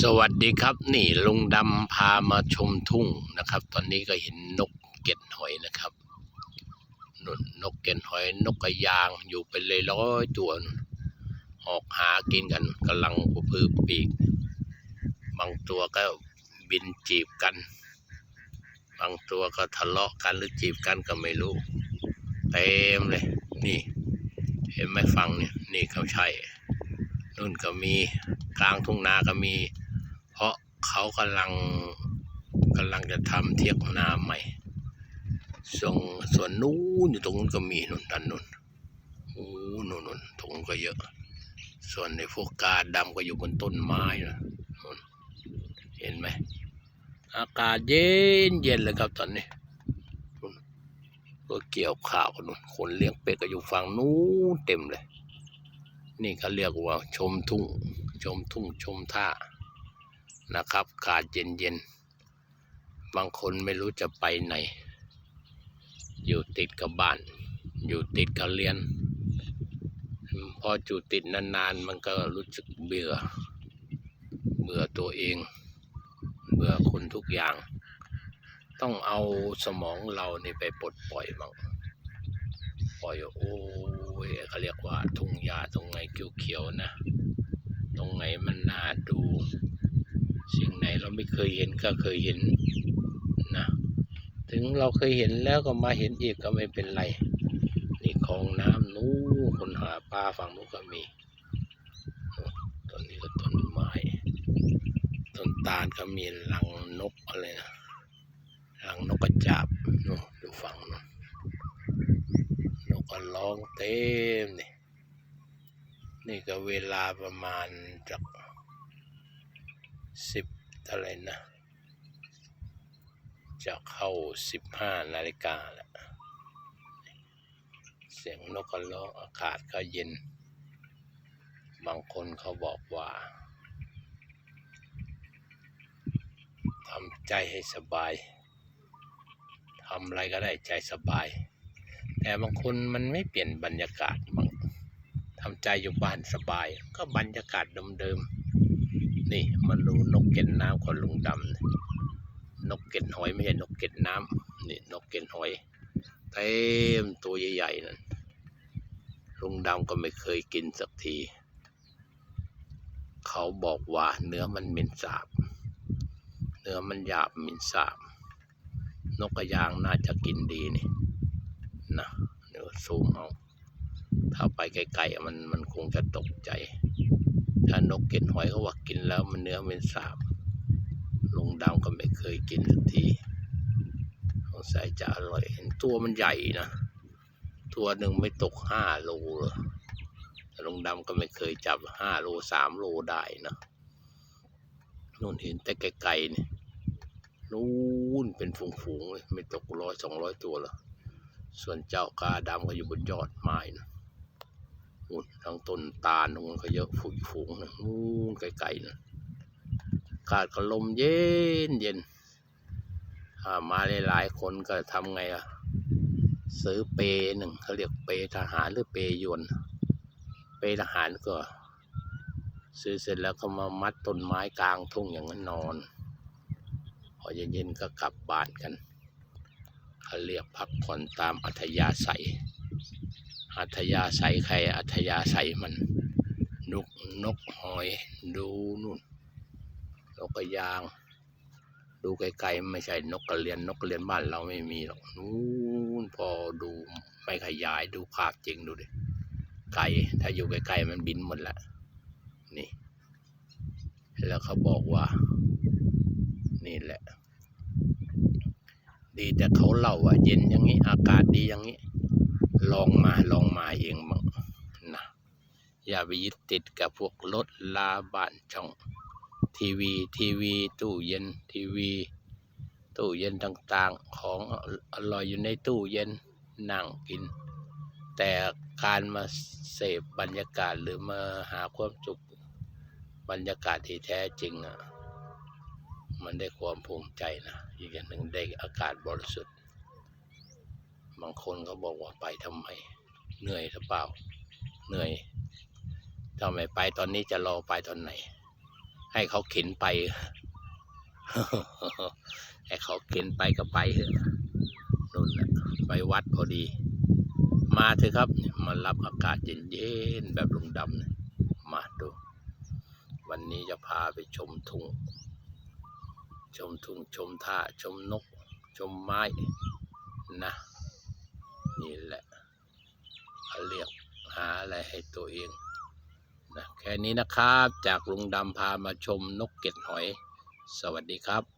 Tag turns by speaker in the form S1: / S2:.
S1: สวัสดีครับ นี่ลุงดำพามาชมทุ่งนะครับ ตอนนี้ก็เห็นนกเก็ดหอยนะครับนุนนกเก็ดหอย นกกระยางอยู่เป็นเลยร้อยตัวออกหากินกันกำลังพือปีก บางตัวก็บินจีบกัน บางตัวก็ทะเลาะกันหรือจีบกันก็ไม่รู้เต็มเลย นี่ เห็นไหมฟังเนี่ย นี่เขาใช่ นู่นก็มีกลางทุ่งนาก็มี เพราะเขากำลังกำลังจะทำเทียกนาใหม่ส่วนส่วนนู้นอยู่ตรงนู้นก็มีนู่นด้านนู้นโอ้นู่นนู่นตรงก็เยอะ ส่วนในพวกกาดำก็อยู่บนต้นไม้นะเห็นไหมอากาศเย็นเย็นเลยครับตอนนี้ก็เกี่ยวข้าวกันนู่นคนเลี้ยงเป็ดก็อยู่ฝั่งนู้นเต็มเลย นี่เขาเรียกว่าชมทุ่ง ชมทุ่งชมท่านะครับอากาศเย็นเย็นๆบางคนไม่รู้จะไปไหน อยู่ติดกับบ้าน อยู่ติดกับเรียน พออยู่ติดนานๆ มันก็รู้สึกเบื่อ เบื่อตัวเอง เบื่อคนทุกอย่าง ต้องเอาสมองเรานี่ไปปลดปล่อยบ้างปล่อยโอ้ เขาเรียกว่าทุ่งหญ้าตรงไหนเขียวๆนะ ตรงไหนมันน่าดู สิ่งไหนเราไม่เคยเห็นก็เคยเห็นนะถึงเราเคยเห็นแล้วก็มาเห็นอีกก็ไม่เป็นไร นี่คลองน้ำนู้คนหาปลาฝั่งนู้นก็มีต้นนี้ก็ต้นไม้ต้นตาลก็มีรังนกอะไรนะรังนกกระจาบนู่นดูฝั่งนู้น ก็ร้องเต็มนี่นี่ก็เวลาประมาณจากสิบเท่าไรนะ จะเข้าสิบห้านาฬิกาแล้วเสียงนกกระร้องอากาศก็เย็น บางคนเขาบอกว่าทำใจให้สบายทำอะไรก็ได้ใจสบาย แต่บางคนมันไม่เปลี่ยนบรรยากาศบางทำใจอยู่บ้านสบาย ก็บรรยากาศเดิมๆ นี่มาดูนกเก็ดน้ำของลุงดำนี่นกเก็ดหอยไม่ใช่นกเก็ดน้ำนี่นกเก็ดหอยเต็มตัวใหญ่ๆนั่นลุงดำก็ไม่เคยกินสักที เขาบอกว่าเนื้อมันเหม็นสาบ เนื้อมันหยาบเหม็นสาบ นกกระยางน่าจะกินดีนี่ นะเดี๋ยวซูมเอาถ้าไปไกลๆมันมันคงจะตกใจ ถ้านกกินหอยเขาว่ากินแล้วมันเนื้อเป็นสาบลุงดำก็ไม่เคยกินสักทีสงสัยจะอร่อยเห็นตัวมันใหญ่นะตัวหนึ่งไม่ตกห้าโลเลยลุงดำก็ไม่เคยจับห้าโลสามโลได้นะนู่นเห็นแต่ไกลๆนี่นู่นเป็นฝูงๆเลยไม่ตกร้อยสองร้อยตัวหรอก ส่วนเจ้ากาดำก็อยู่บนยอดไม้นะนู่นทั้งต้นตาลนู่นก็เยอะฝูงฝูงนะนู่นไกลๆนะอากาศก็ลมเย็นเย็นมาหลายๆคนก็ทำไงอะซื้อเปหนึ่งเขาเรียกเปทหารหรือเปยวน เปทหารก็ ซื้อเสร็จแล้วก็มามัดต้นไม้กลางทุ่งอย่างนั้นนอน พอเย็นๆก็กลับบ้านกัน เขาเรียกพักผ่อนตามอัธยาศัย อัธยาศัยใครอัธยาศัยมันนกนกหอยดูนู่นนกกระยาง ดูไกลๆไม่ใช่นกกระเรียนนกกระเรียนบ้านเราไม่มีหรอกนู่นพอดูไม่ขยายดูภาพจริงดูดิไก่ถ้าอยู่ไกลๆมันบินหมดละนี่ แล้วเขาบอกว่า นี่แหละ ดีแต่เขาเล่าว่าเย็นอย่างนี้อากาศดีอย่างนี้ ลองมาลองมาเองบ้างนะอย่าไปยึดติดกับพวกรถลาบ้านช่อง ทีวีทีวี ตู้เย็นทีวี ตู้เย็นต่างๆ ของอร่อยอยู่ในตู้เย็นนั่งกิน แต่การมาเสพบรรยากาศหรือมาหาความสุขบรรยากาศที่แท้จริงอะ มันได้ความภูมิใจนะ อีกอย่างหนึ่งได้อากาศบริสุทธิ์ บางคนเขาบอกว่าไปทำไม เหนื่อยหรือเปล่า เหนื่อยถ้าไมไปตอนนี้จะรอไปตอนไหน ให้เขาเข็นไป ให้เขาเข็นไปก็ไปเถอะนู่นแหะไปวัดพอดี มาเถอะครับมารับอากาศเย็นๆแบบลุงดำนะมาดู วันนี้จะพาไปชมทุ่ง ชมทุ่งชมท่าชมนก ชมไม้นะนี่แหละเขาเรียกหาอะไรให้ตัวเองนะแค่นี้นะครับจากลุงดำพามาชมนกเก็ดหอย สวัสดีครับ